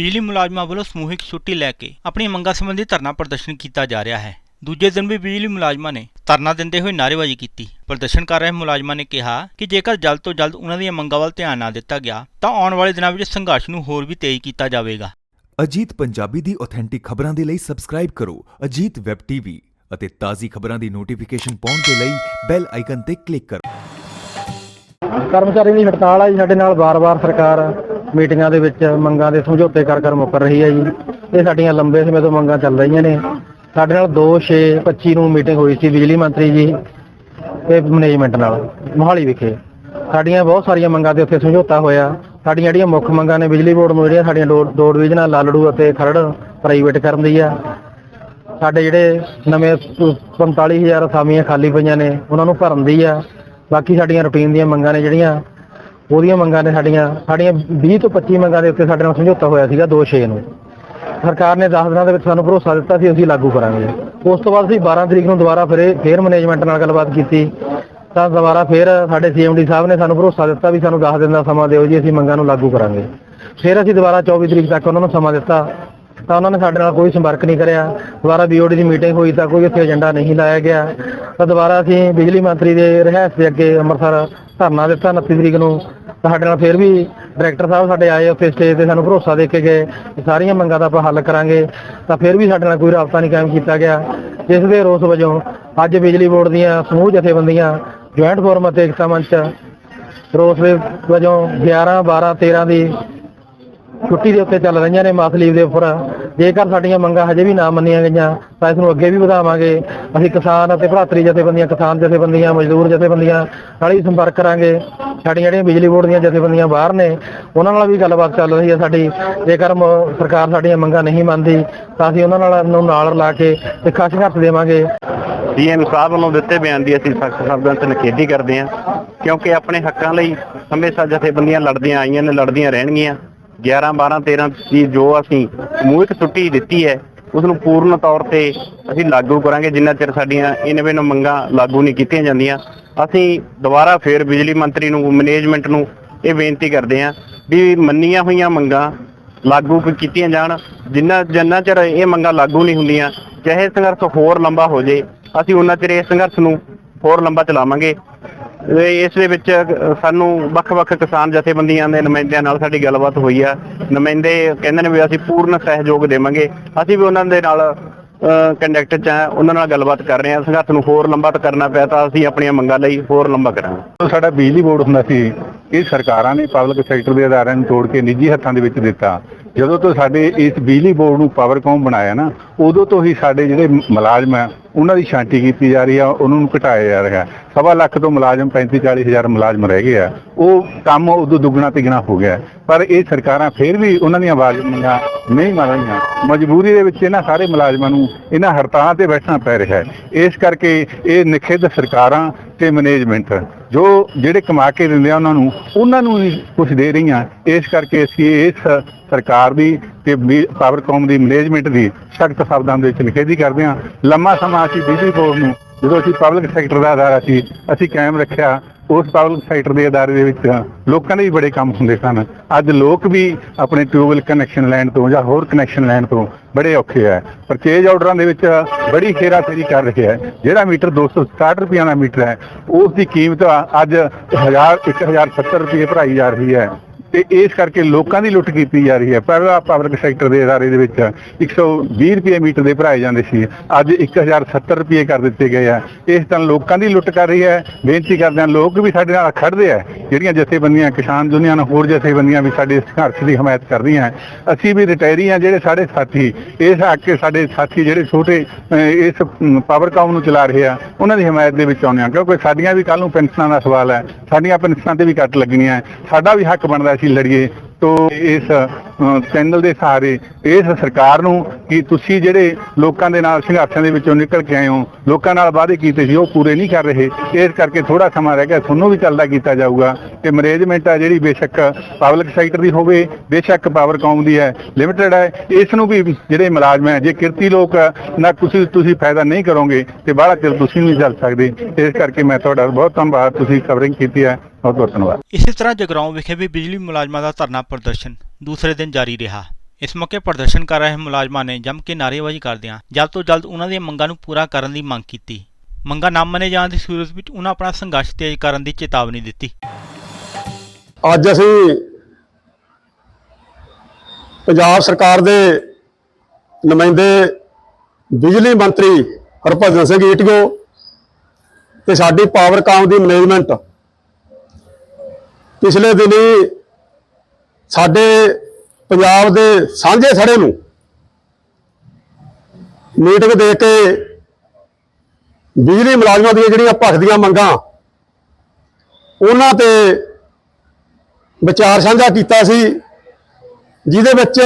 ਬਿਜਲੀ ਮੁਲਾਜ਼ਮਾਂ ਵੱਲੋਂ ਸਮੂਹਿਕ ਛੁੱਟੀ ਲੈ ਕੇ ਆਪਣੀਆਂ ਮੰਗਾਂ ਸੰਬੰਧੀ ਧਰਨਾ ਪ੍ਰਦਰਸ਼ਨ ਕੀਤਾ ਜਾ ਰਿਹਾ ਹੈ। ਦੂਜੇ ਦਿਨ ਵੀ ਬਿਜਲੀ ਮੁਲਾਜ਼ਮਾਂ ਨੇ ਧਰਨਾ ਦਿੰਦੇ ਹੋਏ ਨਾਅਰੇਬਾਜ਼ੀ ਕੀਤੀ। ਪ੍ਰਦਰਸ਼ਨ ਕਰ ਰਹੇ ਮੁਲਾਜ਼ਮਾਂ ਨੇ ਕਿਹਾ ਕਿ ਜੇਕਰ ਜਲਦ ਤੋਂ ਜਲਦ ਉਹਨਾਂ ਦੀਆਂ ਮੰਗਾਂ ਵੱਲ ਧਿਆਨ ਨਾ ਦਿੱਤਾ ਗਿਆ ਤਾਂ ਆਉਣ ਵਾਲੇ ਦਿਨਾਂ ਵਿੱਚ ਸੰਘਰਸ਼ ਨੂੰ ਹੋਰ ਵੀ ਤੇਜ਼ ਕੀਤਾ ਜਾਵੇਗਾ। ਅਜੀਤ ਪੰਜਾਬੀ ਦੀ ਆਥੈਂਟਿਕ ਖਬਰਾਂ ਦੇ ਲਈ ਸਬਸਕ੍ਰਾਈਬ ਕਰੋ ਅਜੀਤ ਵੈਬ ਟੀਵੀ ਅਤੇ ਤਾਜ਼ੀ ਖਬਰਾਂ ਦੀ ਨੋਟੀਫਿਕੇਸ਼ਨ ਪਾਉਣ ਦੇ ਲਈ ਬੈਲ ਆਈਕਨ ਤੇ ਕਲਿੱਕ ਕਰੋ। ਕਰਮਚਾਰੀ ਦੀ ਹੜਤਾਲ ਆ ਜੀ ਸਾਡੇ ਨਾਲ ਵਾਰ-ਵਾਰ ਸਰਕਾਰ ਮੀਟਿੰਗਾਂ ਦੇ ਵਿੱਚ ਮੰਗਾਂ ਦੇ ਸਮਝੌਤੇ ਕਰ ਕਰ ਮੁੱਕਰ ਰਹੀ ਹੈ ਜੀ। ਇਹ ਸਾਡੀਆਂ ਲੰਬੇ ਸਮੇਂ ਤੋਂ ਮੰਗਾਂ ਚੱਲ ਰਹੀਆਂ ਨੇ। ਸਾਡੇ ਨਾਲ 2 6 25 ਨੂੰ ਮੀਟਿੰਗ ਹੋਈ ਸੀ ਬਿਜਲੀ ਮੰਤਰੀ ਜੀ ਤੇ ਮੈਨੇਜਮੈਂਟ ਨਾਲ, ਮੋਹਾਲੀ ਵਿਖੇ। ਸਾਡੀਆਂ ਬਹੁਤ ਸਾਰੀਆਂ ਮੰਗਾਂ ਤੇ ਉੱਥੇ ਸਮਝੌਤਾ ਹੋਇਆ। ਸਾਡੀਆਂ ਜਿਹੜੀਆਂ ਮੁੱਖ ਮੰਗਾਂ ਨੇ ਬਿਜਲੀ ਬੋਰਡ ਨੂੰ ਜਿਹੜੀਆਂ ਸਾਡੀਆਂ ਦੋ ਡਿਵੀਜ਼ਨਾਂ, ਲਾਲੜੂ ਅਤੇ ਖਰੜ, ਪ੍ਰਾਈਵੇਟ ਕਰਨ ਦੀ ਆ। ਸਾਡੇ ਜਿਹੜੇ ਨਵੇਂ 45000 ਅਸਾਮੀਆਂ ਖਾਲੀ ਪਈਆਂ ਨੇ, ਉਹਨਾਂ ਨੂੰ ਭਰਨ ਦੀ ਆ। ਬਾਕੀ ਸਾਡੀਆਂ ਰੁਟੀਨ ਦੀਆਂ ਮੰਗਾਂ ਨੇ ਜਿਹੜੀਆਂ ਉਹਦੀਆਂ ਮੰਗਾਂ ਨੇ ਸਾਡੀਆਂ ਸਾਡੀਆਂ 20 ਤੋਂ 25 ਮੰਗਾਂ ਦੇ ਉੱਤੇ ਸਾਡੇ ਨਾਲ ਸਮਝੌਤਾ ਹੋਇਆ ਸੀਗਾ 2-6 ਨੂੰ। ਸਰਕਾਰ ਨੇ 10 ਦਿਨਾਂ ਦੇ ਵਿੱਚ ਸਾਨੂੰ ਭਰੋਸਾ ਦਿੱਤਾ ਸੀ, ਅਸੀਂ ਲਾਗੂ ਕਰਾਂਗੇ। ਉਸ ਤੋਂ ਬਾਅਦ ਅਸੀਂ 12 ਤਰੀਕ ਨੂੰ ਦੁਬਾਰਾ ਫਿਰ ਫੇਰ ਮੈਨੇਜਮੈਂਟ ਨਾਲ ਗੱਲਬਾਤ ਕੀਤੀ। ਤਾਂ ਦੁਬਾਰਾ ਫਿਰ ਸਾਡੇ ਸੀਐਮਡੀ ਸਾਹਿਬ ਨੇ ਸਾਨੂੰ ਭਰੋਸਾ ਦਿੱਤਾ ਵੀ ਸਾਨੂੰ 10 ਦਿਨ ਦਾ ਸਮਾਂ ਦਿਓ ਜੀ, ਅਸੀਂ ਮੰਗਾਂ ਨੂੰ ਲਾਗੂ ਕਰਾਂਗੇ। ਫਿਰ ਅਸੀਂ ਦੁਬਾਰਾ 24 ਤਰੀਕ ਤੱਕ ਉਹਨਾਂ ਨੂੰ ਸਮਾਂ ਦਿੱਤਾ। ਤਾਂ ਉਹਨਾਂ ਨੇ ਸਾਡੇ ਨਾਲ ਕੋਈ ਸੰਪਰਕ ਨਹੀਂ ਕਰਿਆ। ਦੁਬਾਰਾ ਬੀਓਡੀ ਦੀ ਮੀਟਿੰਗ ਹੋਈ ਤਾਂ ਕੋਈ ਉੱਥੇ ਏਜੰਡਾ ਨਹੀਂ ਲਾਇਆ ਗਿਆ। ਤਾਂ ਦੁਬਾਰਾ ਅਸੀਂ ਬਿਜਲੀ ਮੰਤਰੀ ਦੇ ਰਿਹਾਇਸ਼ ਦੇ ਅੱਗੇ ਅੰਮ੍ਰਿਤਸਰ ਧਰਨਾ ਦਿੱਤਾ 29 ਤਰੀਕ ਨੂੰ। ਸਾਡੇ ਨਾਲ ਫਿਰ ਵੀ ਡਾਇਰੈਕਟਰ ਸਾਹਿਬ ਸਾਡੇ ਆਏ ਉੱਥੇ ਸਟੇਜ ਤੇ ਸਾਨੂੰ ਭਰੋਸਾ ਦੇ ਕੇ ਗਏ ਕਿ ਸਾਰੀਆਂ ਮੰਗਾਂ ਦਾ ਆਪਾਂ ਹੱਲ ਕਰਾਂਗੇ, ਤਾਂ ਫਿਰ ਵੀ ਸਾਡੇ ਨਾਲ ਕੋਈ ਰਾਬਤਾ ਨਹੀਂ ਕਾਇਮ ਕੀਤਾ ਗਿਆ। ਜਿਸ ਦੇ ਰੋਸ ਵਜੋਂ ਅੱਜ ਬਿਜਲੀ ਬੋਰਡ ਦੀਆਂ ਸਮੂਹ ਜਥੇਬੰਦੀਆਂ ਜੁਆਇੰਟ ਫੋਰਮ ਅਤੇ ਏਕਤਾ ਮੰਚ, ਰੋਸ ਦੇ ਵਜੋਂ 11 12 13 ਦੀ ਛੁੱਟੀ ਦੇ ਉੱਤੇ ਚੱਲ ਰਹੀਆਂ ਨੇ ਮਾਸਲੀਵ ਦੇ ਉੱਪਰ। ਜੇਕਰ ਸਾਡੀਆਂ ਮੰਗਾਂ ਹਜੇ ਵੀ ਨਾ ਮੰਨੀਆਂ ਗਈਆਂ, ਤਾਂ ਇਸ ਨੂੰ ਅੱਗੇ ਵੀ ਵਧਾਵਾਂਗੇ। ਅਸੀਂ ਕਿਸਾਨ ਅਤੇ ਭਰਾਤਰੀ ਜਥੇਬੰਦੀਆਂ, ਕਿਸਾਨ ਜਥੇਬੰਦੀਆਂ, ਮਜ਼ਦੂਰ ਜਥੇਬੰਦੀਆਂ ਨਾਲ ਹੀ ਸੰਪਰਕ ਕਰਾਂਗੇ। ਸਾਡੀਆਂ ਜਿਹੜੀਆਂ ਬਿਜਲੀ ਬੋਰਡ ਦੀਆਂ ਜਥੇਬੰਦੀਆਂ ਬਾਹਰ ਨੇ, ਉਹਨਾਂ ਨਾਲ ਵੀ ਗੱਲਬਾਤ ਚੱਲ ਰਹੀ ਹੈ ਸਾਡੀ। ਜੇਕਰ ਸਰਕਾਰ ਸਾਡੀਆਂ ਮੰਗਾਂ ਨਹੀਂ ਮੰਨਦੀ, ਤਾਂ ਅਸੀਂ ਉਹਨਾਂ ਨਾਲ ਨੂੰ ਨਾਲ ਰਲਾ ਕੇ ਤਿੱਖਾ ਸੰਘਰਸ਼ ਦੇਵਾਂਗੇ। ਸੀਐਮ ਸਾਹਿਬ ਵੱਲੋਂ ਦਿੱਤੇ ਬਿਆਨ ਦੀ ਅਸੀਂ ਸਖਤ ਸ਼ਬਦਾਂ 'ਚ ਨਿਖੇਧੀ ਕਰਦੇ ਹਾਂ, ਕਿਉਂਕਿ ਆਪਣੇ ਹੱਕਾਂ ਲਈ ਹਮੇਸ਼ਾ ਜਥੇਬੰਦੀਆਂ ਲੜਦੀਆਂ ਆਈਆਂ ਨੇ, ਲੜਦੀਆਂ ਰਹਿਣਗੀਆਂ। 11 12 13 ਦੀ ਜੋ ਅਸੀਂ ਸਮੂਹਿਕ ਛੁੱਟੀ ਦਿੱਤੀ ਹੈ ਉਸ ਨੂੰ ਪੂਰਨ ਤੌਰ ਤੇ ਅਸੀਂ ਲਾਗੂ ਕਰਾਂਗੇ। ਜਿੰਨਾ ਚਿਰ ਸਾਡੀਆਂ ਇਨਵੇਂ ਇਨੋਵੇਟਿਵ ਮੰਗਾਂ ਲਾਗੂ ਨਹੀਂ ਕੀਤੀਆਂ ਜਾਂਦੀਆਂ, ਅਸੀਂ ਦੁਬਾਰਾ ਫੇਰ ਬਿਜਲੀ ਮੰਤਰੀ ਨੂੰ, ਮੈਨੇਜਮੈਂਟ ਨੂੰ ਇਹ ਬੇਨਤੀ ਕਰਦੇ ਹਾਂ ਵੀ ਮੰਨੀਆਂ ਹੋਈਆਂ ਮੰਗਾਂ ਲਾਗੂ ਕੀਤੀਆਂ ਜਾਣ। ਜਿੰਨਾ ਜਿੰਨਾ ਚਿਰ ਇਹ ਮੰਗਾਂ ਲਾਗੂ ਨਹੀਂ ਹੁੰਦੀਆਂ, ਚਾਹੇ ਸੰਘਰਸ਼ ਹੋਰ ਲੰਬਾ ਹੋ ਜੇ, ਅਸੀਂ ਉਹਨਾਂ ਚਿਰ ਇਸ ਸੰਘਰਸ਼ ਨੂੰ ਹੋਰ ਲੰਬਾ ਚਲਾਵਾਂਗੇ। ਇਸ ਦੇ ਵਿੱਚ ਸਾਨੂੰ ਵੱਖ-ਵੱਖ ਕਿਸਾਨ ਜਥੇਬੰਦੀਆਂ ਦੇ ਨੁਮਾਇੰਦਿਆਂ ਨਾਲ ਸਾਡੀ ਗੱਲਬਾਤ ਹੋਈ ਆ। ਨੁਮਾਇੰਦੇ ਕਹਿੰਦੇ ਨੇ ਵੀ ਅਸੀਂ ਪੂਰਨ ਸਹਿਯੋਗ ਦੇਵਾਂਗੇ। ਅਸੀਂ ਵੀ ਉਹਨਾਂ ਦੇ ਨਾਲ ਕੰਡਕਟ ਚ ਆ, ਉਹਨਾਂ ਨਾਲ ਗੱਲਬਾਤ ਕਰ ਰਹੇ ਹਾਂ ਸੰਘਰਸ਼ ਨੂੰ ਹੋਰ ਲੰਬਾ ਤਾਂ ਕਰਨਾ ਪਿਆ ਤਾਂ ਅਸੀਂ ਆਪਣੀਆਂ ਮੰਗਾਂ ਲਈ ਹੋਰ ਲੰਬਾ ਕਰਾਂਗੇ। ਸਾਡਾ ਬਿਜਲੀ ਬੋਰਡ ਹੁੰਦਾ ਸੀ, ਇਹ ਸਰਕਾਰਾਂ ਨੇ ਪਬਲਿਕ ਸੈਕਟਰ ਦੇ ਅਦਾਰਿਆਂ ਨੂੰ ਤੋੜ ਕੇ ਨਿੱਜੀ ਹੱਥਾਂ ਦੇ ਵਿੱਚ ਦਿੱਤਾ। ਜਦੋਂ ਤੋਂ ਸਾਡੇ ਇਸ ਬਿਜਲੀ ਬੋਰਡ ਨੂੰ ਪਾਵਰਕੌਮ ਬਣਾਇਆ ਨਾ, ਉਦੋਂ ਤੋਂ ਹੀ ਸਾਡੇ ਜਿਹੜੇ ਮੁਲਾਜ਼ਮ ਆ ਉਹਨਾਂ ਦੀ ਸ਼ਾਂਤੀ ਕੀਤੀ ਜਾ ਰਹੀ ਆ, ਉਹਨਾਂ ਨੂੰ ਘਟਾਇਆ ਜਾ ਰਿਹਾ। ਸਵਾ ਲੱਖ ਤੋਂ ਮੁਲਾਜ਼ਮ 35 40 ਹਜ਼ਾਰ ਮੁਲਾਜ਼ਮ ਰਹਿ ਗਏ ਆ। ਉਹ ਕੰਮ ਉਦੋਂ ਦੁੱਗਣਾ ਤਿੱਗਣਾ ਹੋ ਗਿਆ। ਪਰ ਇਹ ਸਰਕਾਰਾਂ ਫੇਰ ਵੀ ਉਹਨਾਂ ਦੀਆਂ ਆਵਾਜ਼ ਮੰਗਾਂ ਨਹੀਂ ਮੰਨ ਰਹੀਆਂ। ਮਜਬੂਰੀ ਦੇ ਵਿੱਚ ਇਹਨਾਂ ਸਾਰੇ ਮੁਲਾਜ਼ਮਾਂ ਨੂੰ ਇਹਨਾਂ ਹੜਤਾਲਾਂ ਤੇ ਬੈਠਣਾ ਪੈ ਰਿਹਾ ਹੈ। ਇਸ ਕਰਕੇ ਇਹ ਨਿਖੇਧ ਸਰਕਾਰਾਂ ਤੇ ਮੈਨੇਜਮੈਂਟ, ਜੋ ਜਿਹੜੇ ਕਮਾ ਕੇ ਦਿੰਦੇ ਆ ਉਹਨਾਂ ਨੂੰ ਉਹਨਾਂ ਨੂੰ ਹੀ ਕੁਝ ਦੇ ਰਹੀਆਂ। ਇਸ ਕਰਕੇ ਅਸੀਂ ਇਸ ਸਰਕਾਰ ਦੀ ਤੇ ਬੀ- ਪਾਵਰਕੌਮ ਦੀ ਮੈਨੇਜਮੈਂਟ ਦੀ ਸਖਤ ਸ਼ਬਦਾਂ ਦੇ ਵਿੱਚ ਨਿਖੇਧੀ ਕਰਦੇ ਹਾਂ। ਲੰਮਾ ਸਮਾਂ ਅਸੀਂ ਬਿਜਲੀ ਬੋਰਡ ਨੂੰ, ਜਦੋਂ ਅਸੀਂ ਪਬਲਿਕ ਸੈਕਟਰ ਦਾ ਅਦਾਰਾ ਸੀ, ਅਸੀਂ ਕਾਇਮ ਰੱਖਿਆ, ਉਸ ਪਬਲਿਕ ਸੈਕਟਰ ਦੇ ਅਦਾਰੇ ਦੇ ਵਿੱਚ ਲੋਕਾਂ ਦੇ ਵੀ ਬੜੇ ਕੰਮ ਹੁੰਦੇ ਸਨ। ਅੱਜ ਲੋਕ ਵੀ ਆਪਣੇ ਟਿਊਬਵੈਲ ਕਨੈਕਸ਼ਨ ਲੈਣ ਤੋਂ ਜਾਂ ਹੋਰ ਕਨੈਕਸ਼ਨ ਲੈਣ ਤੋਂ ਬੜੇ ਔਖੇ ਆ। ਪਰਚੇਜ ਆਰਡਰਾਂ ਦੇ ਵਿੱਚ ਬੜੀ ਖੇਰਾ ਫੇਰੀ ਕਰ ਰਹੇ ਹੈ ਜਿਹੜਾ ਮੀਟਰ 267 ਰੁਪਈਆ ਦਾ ਮੀਟਰ ਹੈ, ਉਸ ਦੀ ਕੀਮਤ ਅੱਜ 1000 1070 ਰੁਪਏ ਭਰਾਈ ਜਾ ਰਹੀ ਹੈ। ਤੇ ਇਸ ਕਰਕੇ ਲੋਕਾਂ ਦੀ ਲੁੱਟ ਕੀਤੀ ਜਾ ਰਹੀ ਹੈ। ਪਹਿਲਾਂ ਪਬਲਿਕ ਸੈਕਟਰ ਦੇ ਅਦਾਰੇ ਦੇ ਵਿੱਚ 120 ਰੁਪਏ ਮੀਟਰ ਦੇ ਭਰਾਏ ਜਾਂਦੇ ਸੀ। ਅੱਜ 1070 ਰੁਪਏ ਕਰ ਦਿੱਤੇ ਗਏ ਆ। ਇਸ ਤਰ੍ਹਾਂ ਲੋਕਾਂ ਦੀ ਲੁੱਟ ਕਰ ਰਹੀ ਹੈ। ਬੇਨਤੀ ਕਰਦੇ ਹਾਂ, ਲੋਕ ਵੀ ਸਾਡੇ ਨਾਲ ਖੜਦੇ ਆ। ਜਿਹੜੀਆਂ ਜਥੇਬੰਦੀਆਂ, ਕਿਸਾਨ ਯੂਨੀਅਨ, ਹੋਰ ਜਥੇਬੰਦੀਆਂ ਵੀ ਸਾਡੇ ਸੰਘਰਸ਼ ਦੀ ਹਮਾਇਤ ਕਰ ਰਹੀਆਂ ਅਸੀਂ ਵੀ ਰਿਟਾਇਰੀ ਆ ਜਿਹੜੇ ਸਾਡੇ ਸਾਥੀ, ਇਸ ਹੱਕ ਕੇ ਸਾਡੇ ਸਾਥੀ ਜਿਹੜੇ ਛੋਟੇ ਇਸ ਪਾਵਰ ਪਾਵਰਕਾਮ ਨੂੰ ਚਲਾ ਰਹੇ ਆ, ਉਹਨਾਂ ਦੀ ਹਮਾਇਤ ਦੇ ਵਿੱਚ ਆਉਂਦੇ ਆ ਕਿਉਂਕਿ ਸਾਡੀਆਂ ਵੀ ਕੱਲ ਨੂੰ ਪੈਨਸ਼ਨਾਂ ਦਾ ਸਵਾਲ ਹੈ। ਸਾਡੀਆਂ ਪੈਨਸ਼ਨਾਂ ਤੇ ਵੀ ਕੱਟ ਲੱਗਣੀਆਂ ਹੈ। ਸਾਡਾ ਵੀ ਹੱਕ ਬਣਦਾ ਅਸੀਂ ਲੜੀਏ। ਤੋਂ ਇਸ ਚੈਨਲ ਦੇ ਸਹਾਰੇ ਇਸ ਸਰਕਾਰ ਨੂੰ ਕਿ ਤੁਸੀਂ ਜਿਹੜੇ ਲੋਕਾਂ ਦੇ ਨਾਲ ਸੰਘਰਸ਼ਾਂ ਦੇ ਵਿੱਚੋਂ ਨਿਕਲ ਕੇ ਆਏ ਹੋ, ਲੋਕਾਂ ਨਾਲ ਵਾਅਦੇ ਕੀਤੇ ਸੀ, ਉਹ ਪੂਰੇ ਨਹੀਂ ਕਰ ਰਹੇ। ਇਸ ਕਰਕੇ ਥੋੜਾ ਸਮਾਂ ਰਹਿ ਗਿਆ, ਤੁਹਾਨੂੰ ਵੀ ਚੱਲਦਾ ਕੀਤਾ ਜਾਊਗਾ ਕਿ ਮੈਨੇਜਮੈਂਟ ਆ ਜਿਹੜੀ ਬੇਸ਼ੱਕ ਪਬਲਿਕ ਸੈਕਟਰ ਦੀ ਹੋਵੇ, ਬੇਸ਼ੱਕ ਪਾਵਰਕਾਮ ਦੀ ਹੈ ਲਿਮਟਿਡ ਹੈ, ਇਸ ਨੂੰ ਵੀ ਜਿਹੜੇ ਮੁਲਾਜ਼ਮ ਹੈ, ਜੇ ਕਿਰਤੀ ਲੋਕ ਨਾ ਤੁਸੀਂ ਤੁਸੀਂ ਫਾਇਦਾ ਨਹੀਂ ਕਰੋਗੇ ਤੇ ਬਾਹਲਾ ਚਿਰ ਤੁਸੀਂ ਨਹੀਂ ਚੱਲ ਸਕਦੇ। ਇਸ ਕਰਕੇ ਮੈਂ ਤੁਹਾਡਾ ਬਹੁਤ ਧੰਨਵਾਦ, ਤੁਸੀਂ ਕਵਰਿੰਗ ਕੀਤੀ ਹੈ, ਬਹੁਤ ਬਹੁਤ ਧੰਨਵਾਦ। ਇਸੇ ਤਰ੍ਹਾਂ ਜਗਰਾਉਂ ਵਿਖੇ ਵੀ ਬਿਜਲੀ ਮੁਲਾਜ਼ਮਾਂ ਦਾ ਧਰਨਾ ਪ੍ਰਦਰਸ਼ਨ ਦੂਸਰੇ ਦਿਨ ਜਾਰੀ ਰਿਹਾ। ਇਸ ਮੌਕੇ ਪ੍ਰਦਰਸ਼ਨ ਕਰ ਰਹੇ ਮੁਲਾਜ਼ਮਾਂ ਨੇ ਜੰਮ ਕੇ ਨਾਅਰੇਬਾਜ਼ੀ ਕਰਦਿਆਂ ਜਲਦ ਤੋਂ ਜਲਦ ਉਹਨਾਂ ਦੀਆਂ ਮੰਗਾਂ ਨੂੰ ਪੂਰਾ ਕਰਨ ਦੀ ਮੰਗ ਕੀਤੀ। ਮੰਗਾਂ ਨਾ ਮੰਨੇ ਜਾਣ ਦੀ ਸੂਰਤ ਵਿੱਚ ਉਹਨਾਂ ਆਪਣਾ ਸੰਘਰਸ਼ ਤੇਜ਼ ਕਰਨ ਦੀ ਚੇਤਾਵਨੀ ਦਿੱਤੀ। ਅੱਜ ਅਸੀਂ ਪੰਜਾਬ ਸਰਕਾਰ ਦੇ ਨੁਮਾਇੰਦੇ ਬਿਜਲੀ ਮੰਤਰੀ ਹਰਭਜਨ ਸਿੰਘ ਈਟਗੋ ਤੇ ਸਾਡੀ ਪਾਵਰਕਾਮ ਦੀ ਮੈਨੇਜਮੈਂਟ ਪਿਛਲੇ ਦਿਨੀ ਸਾਡੇ ਪੰਜਾਬ ਦੇ ਸਾਂਝੇ ਸੜੇ ਨੂੰ ਮੀਟਿੰਗ ਦੇ ਕੇ ਬਿਜਲੀ ਮੁਲਾਜ਼ਮਾਂ ਦੀਆਂ ਜਿਹੜੀਆਂ ਭਖਦੀਆਂ ਮੰਗਾਂ, ਉਹਨਾਂ ਤੇ ਵਿਚਾਰ ਸਾਂਝਾ ਕੀਤਾ ਸੀ, ਜਿਹਦੇ ਵਿੱਚ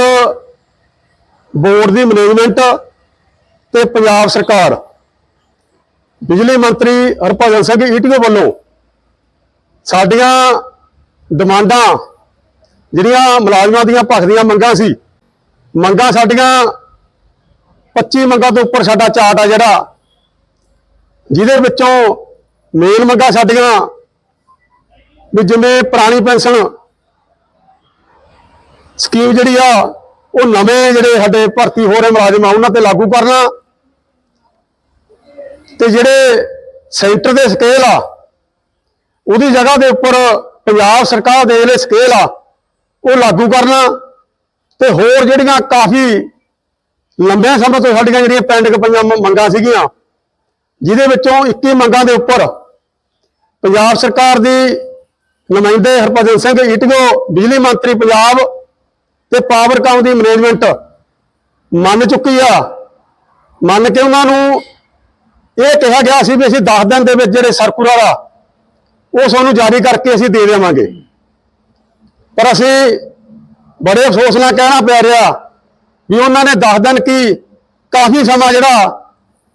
ਬੋਰਡ ਦੀ ਮੈਨੇਜਮੈਂਟ ਤੇ ਪੰਜਾਬ ਸਰਕਾਰ, ਬਿਜਲੀ ਮੰਤਰੀ ਹਰਭਜਨ ਸਿੰਘ ਈਟੀਓ ਵੱਲੋਂ ਸਾਡੀਆਂ ਡਿਮਾਂਡਾਂ ਜਿਹੜੀਆਂ ਮੁਲਾਜ਼ਮਾਂ ਦੀਆਂ ਭਖਦੀਆਂ ਮੰਗਾਂ ਸੀ, ਮੰਗਾਂ ਸਾਡੀਆਂ 25 ਮੰਗਾਂ ਤੋਂ ਉੱਪਰ ਸਾਡਾ ਚਾਰਟ ਆ ਜਿਹੜਾ, ਜਿਹਦੇ ਵਿੱਚੋਂ ਮੇਨ ਮੰਗਾਂ ਸਾਡੀਆਂ ਵੀ ਜਿਵੇਂ ਪੁਰਾਣੀ ਪੈਨਸ਼ਨ ਸਕੀਮ ਜਿਹੜੀ ਆ, ਉਹ ਨਵੇਂ ਜਿਹੜੇ ਸਾਡੇ ਭਰਤੀ ਹੋ ਰਹੇ ਮੁਲਾਜ਼ਮ ਆ, ਉਹਨਾਂ ਤੇ ਲਾਗੂ ਕਰਨਾ। ਤੇ ਜਿਹੜੇ ਸੈਂਟਰ ਦੇ ਸਕੇਲ ਆ, ਉਹਦੀ ਜਗ੍ਹਾ ਦੇ ਉੱਪਰ ਪੰਜਾਬ ਸਰਕਾਰ ਦੇ ਜਿਹੜੇ ਸਕੇਲ ਆ ਉਹ ਲਾਗੂ ਕਰਨਾ ਤੇ ਹੋਰ ਜਿਹੜੀਆਂ ਕਾਫੀ ਲੰਬੇ ਸਮੇਂ ਤੋਂ ਸਾਡੀਆਂ ਜਿਹੜੀਆਂ ਪੈਂਡਿੰਗ ਪਈਆਂ ਮੰਗਾਂ ਸੀਗੀਆਂ, ਜਿਹਦੇ ਵਿੱਚੋਂ 21 ਮੰਗਾਂ ਦੇ ਉੱਪਰ ਪੰਜਾਬ ਸਰਕਾਰ ਦੀ ਨੁਮਾਇੰਦੇ ਹਰਭਜਨ ਸਿੰਘ ਈਟੀਓ, ਬਿਜਲੀ ਮੰਤਰੀ ਪੰਜਾਬ ਤੇ ਪਾਵਰਕਾਮ ਦੀ ਮੈਨੇਜਮੈਂਟ ਮੰਨ ਚੁੱਕੀ ਆ। ਮੰਨ ਕੇ ਉਹਨਾਂ ਨੂੰ ਇਹ ਕਿਹਾ ਗਿਆ ਸੀ ਵੀ ਅਸੀਂ 10 ਦਿਨ ਦੇ ਵਿੱਚ ਜਿਹੜੇ ਸਰਕੂਲਰ ਆ, ਉਹ ਸਾਨੂੰ ਜਾਰੀ ਕਰਕੇ ਅਸੀਂ ਦੇ ਦੇਵਾਂਗੇ। ਪਰ ਅਸੀਂ ਬੜੇ ਅਫਸੋਸ ਨਾਲ ਕਹਿਣਾ ਪੈ ਰਿਹਾ ਵੀ ਉਹਨਾਂ ਨੇ 10 ਦਿਨ ਕੀ ਕਾਫੀ ਸਮਾਂ ਜਿਹੜਾ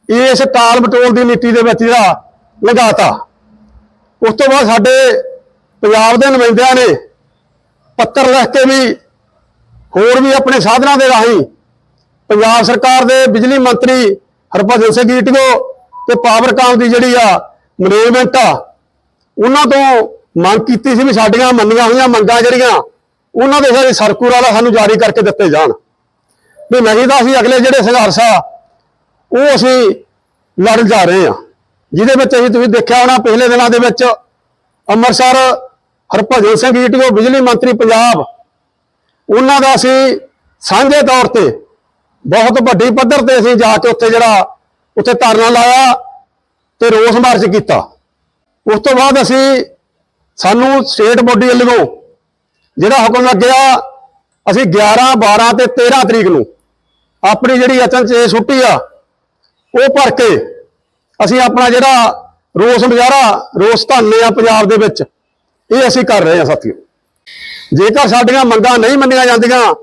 ਇਸ ਟਾਲ ਮਟੋਲ ਦੀ ਨੀਤੀ ਦੇ ਵਿੱਚ ਜਿਹੜਾ ਲੰਘਾਤਾ ਉਸ ਤੋਂ ਬਾਅਦ ਸਾਡੇ ਪੰਜਾਬ ਦੇ ਨੁਮਾਇੰਦਿਆਂ ਨੇ ਪੱਤਰ ਲਿਖ ਕੇ ਵੀ ਹੋਰ ਵੀ ਆਪਣੇ ਸਾਧਨਾਂ ਦੇ ਰਾਹੀਂ ਪੰਜਾਬ ਸਰਕਾਰ ਦੇ ਬਿਜਲੀ ਮੰਤਰੀ ਹਰਭਜਨ ਸਿੰਘ ਈਟਗੋ ਤੇ ਪਾਵਰਕਾਮ ਦੀ ਜਿਹੜੀ ਆ ਮੈਨੇਜਮੈਂਟ ਆ, ਉਹਨਾਂ ਤੋਂ ਮੰਗ ਕੀਤੀ ਸੀ ਵੀ ਸਾਡੀਆਂ ਮੰਨੀਆਂ ਹੋਈਆਂ ਮੰਗਾਂ ਜਿਹੜੀਆਂ, ਉਹਨਾਂ ਦੇ ਸਾਰੇ ਸਰਕੂਲਰ ਸਾਨੂੰ ਜਾਰੀ ਕਰਕੇ ਦਿੱਤੇ ਜਾਣ। ਵੀ ਨਹੀਂ ਤਾਂ ਅਸੀਂ ਅਗਲੇ ਜਿਹੜੇ ਸੰਘਰਸ਼ ਆ, ਉਹ ਅਸੀਂ ਲੜਨ ਜਾ ਰਹੇ ਆ ਜਿਹਦੇ ਵਿੱਚ ਅਸੀਂ ਤੁਸੀਂ ਦੇਖਿਆ ਹੋਣਾ, ਪਿਛਲੇ ਦਿਨਾਂ ਦੇ ਵਿੱਚ ਅੰਮ੍ਰਿਤਸਰ, ਹਰਭਜਨ ਸਿੰਘ ਈਟਗੋ ਬਿਜਲੀ ਮੰਤਰੀ ਪੰਜਾਬ, ਉਹਨਾਂ ਦਾ ਅਸੀਂ ਸਾਂਝੇ ਤੌਰ ਤੇ ਬਹੁਤ ਵੱਡੀ ਪੱਧਰ ਤੇ ਅਸੀਂ ਜਾ ਕੇ ਉੱਥੇ ਜਿਹੜਾ, ਉੱਥੇ ਧਰਨਾ ਲਾਇਆ ਤੇ ਰੋਸ ਮਾਰਚ ਕੀਤਾ। ਉਸ ਤੋਂ ਬਾਅਦ ਅਸੀਂ ਸਾਨੂੰ ਸਟੇਟ ਬੋਡੀ ਵੱਲੋਂ ਜਿਹੜਾ ਹੁਕਮ ਲੱਗਿਆ, ਅਸੀਂ 11 12 ਤੇ 13 ਤਰੀਕ ਨੂੰ ਆਪਣੀ ਜਿਹੜੀ ਅਚਨਚੇਤ ਛੁੱਟੀ ਆ, ਉਹ ਭਰ ਕੇ ਅਸੀਂ ਆਪਣਾ ਜਿਹੜਾ ਰੋਸ ਮੁਜ਼ਾਹਰਾ ਰੋਸ ਧਰਨੇ ਆ ਪੰਜਾਬ ਦੇ ਵਿੱਚ, ਇਹ ਅਸੀਂ ਕਰ ਰਹੇ ਹਾਂ ਸਾਥੀਓ। ਜੇਕਰ ਸਾਡੀਆਂ ਮੰਗਾਂ ਨਹੀਂ ਮੰਨੀਆਂ ਜਾਂਦੀਆਂ,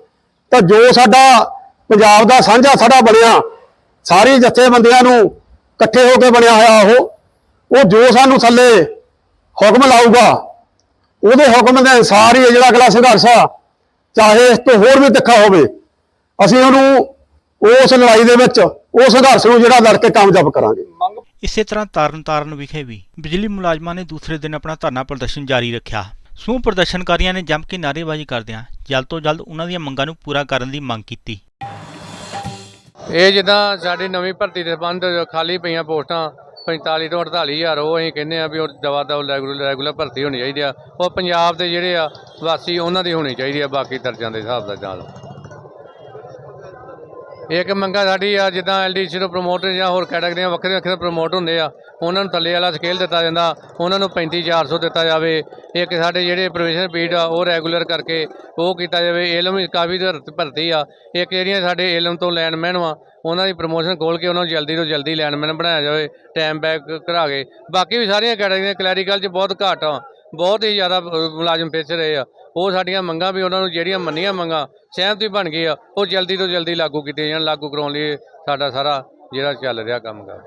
ਤਾਂ ਜੋ ਸਾਡਾ ਪੰਜਾਬ ਦਾ ਸਾਂਝਾ ਸਾਡਾ ਬਣਿਆ, ਸਾਰੀ ਜਥੇਬੰਦੀਆਂ ਨੂੰ ਇਕੱਠੇ ਹੋ ਕੇ ਬਣਿਆ ਹੋਇਆ ਉਹ ਉਹ ਜੋ ਸਾਨੂੰ ਥੱਲੇ ਹੁਕਮ ਲਾਊਗਾ ਉਹਦੇ ਹੁਕਮ ਦੇ ਅਨਸਾਰ ਹੀ ਜਿਹੜਾ ਅਗਲਾ ਸੰਘਰਸ਼ ਆ ਚਾਹੇ ਇਸ ਤੋਂ ਹੋਰ ਵੀ ਤਿੱਖਾ ਹੋਵੇ ਅਸੀਂ ਉਹਨੂੰ ਉਸ ਲੜਾਈ ਦੇ ਵਿੱਚ ਉਹ ਸੰਘਰਸ਼ ਨੂੰ ਜਿਹੜਾ ਲੜ ਕੇ ਕਾਮਯਾਬ ਕਰਾਂਗੇ। ਇਸੇ ਤਰ੍ਹਾਂ ਤਰਨਤਾਰਨ ਵਿਖੇ ਵੀ ਬਿਜਲੀ ਮੁਲਾਜ਼ਮਾਂ ਨੇ ਦੂਸਰੇ ਦਿਨ ਆਪਣਾ ਧਰਨਾ ਪ੍ਰਦਰਸ਼ਨ ਜਾਰੀ ਰੱਖਿਆ। ਸੂ ਪ੍ਰਦਰਸ਼ਨਕਾਰੀਆਂ ਨੇ ਜੰਮ ਕੇ ਨਾਅਰੇਬਾਜ਼ੀ ਕਰਦਿਆਂ ਜਲਦ ਤੋਂ ਜਲਦ ਉਹਨਾਂ ਦੀਆਂ ਮੰਗਾਂ ਨੂੰ ਪੂਰਾ ਕਰਨ ਦੀ ਮੰਗ ਕੀਤੀ। ਇਹ ਜਿੱਦਾਂ ਸਾਡੀ ਨਵੀਂ ਭਰਤੀ ਦੇ ਸੰਬੰਧ ਖਾਲੀ ਪਈਆਂ ਪੋਸਟਾਂ 45 ਤੋਂ 48 ਹਜ਼ਾਰ, ਉਹ ਅਸੀਂ ਕਹਿੰਦੇ ਆ ਵੀ ਉਹ ਦਵਾ ਦਵ ਰੈਗੂਲਰ ਰੈਗੂਲਰ ਭਰਤੀ ਹੋਣੀ ਚਾਹੀਦੀ ਆ। ਉਹ ਪੰਜਾਬ ਦੇ ਜਿਹੜੇ ਆ ਵਾਸੀ, ਉਹਨਾਂ ਦੀ ਹੋਣੀ ਚਾਹੀਦੀ ਆ, ਬਾਕੀ ਦਰਜਾਂ ਦੇ ਹਿਸਾਬ ਦਾ ਨਾਲ। ਇੱਕ ਮੰਗਾ ਸਾਡੀ ਆ, ਜਿੱਦਾਂ ਐਲਡੀਸੀ ਨੂੰ ਪ੍ਰਮੋਟਰ ਜਾਂ ਹੋਰ ਕੈਟਾਗਰੀਆਂ ਵੱਖਰੇ ਵੱਖਰੇ ਪ੍ਰਮੋਟ ਹੁੰਦੇ ਆ, ਉਹਨਾਂ ਨੂੰ ਥੱਲੇ ਵਾਲਾ ਸਕੇਲ ਦਿੱਤਾ ਜਾਂਦਾ, ਉਹਨਾਂ ਨੂੰ 35400 ਦਿੱਤਾ ਜਾਵੇ। ਇੱਕ ਸਾਡੇ ਜਿਹੜੇ ਪ੍ਰੋਵੀਜ਼ਨ ਪੀਡ ਆ, ਉਹ ਰੈਗੂਲਰ ਕਰਕੇ ਉਹ ਕੀਤਾ ਜਾਵੇ। ਇਲਮ ਕਾਫੀ ਭਰਤੀ ਆ। ਇੱਕ ਜਿਹੜੀਆਂ ਸਾਡੇ ਇਲਮ ਤੋਂ ਲੈਂਡਮੈਨ ਵਾ ਉਹਨਾਂ ਦੀ ਪ੍ਰਮੋਸ਼ਨ ਖੋਲ ਕੇ ਉਹਨਾਂ ਨੂੰ ਜਲਦੀ ਤੋਂ ਜਲਦੀ ਲੈਂਡਮੈਨ ਬਣਾਇਆ ਜਾਵੇ ਟਾਈਮ ਬੈਕ ਕਰਾ ਕੇ। ਬਾਕੀ ਵੀ ਸਾਰੀਆਂ ਕੈਟਾਗਰੀਆਂ ਕਲੈਰੀਕਲ 'ਚ ਬਹੁਤ ਘੱਟ ਆ, ਬਹੁਤ ਹੀ ਜ਼ਿਆਦਾ ਮੁਲਾਜ਼ਮ ਪਿੱਛ ਰਹੇ ਆ। ਉਹ ਸਾਡੀਆਂ ਮੰਗਾਂ ਵੀ ਉਹਨਾਂ ਨੂੰ ਜਿਹੜੀਆਂ ਮੰਨੀਆਂ ਮੰਗਾਂ, ਸਹਿਮਤੀ ਬਣ ਗਈ ਆ, ਉਹ ਜਲਦੀ ਤੋਂ ਜਲਦੀ ਲਾਗੂ ਕੀਤੀਆਂ ਜਾਣ, ਲਾਗੂ ਕਰਾਉਣ ਲਈ ਸਾਡਾ ਸਾਰਾ ਜਿਹੜਾ ਚੱਲ ਰਿਹਾ ਕੰਮ ਕਰ।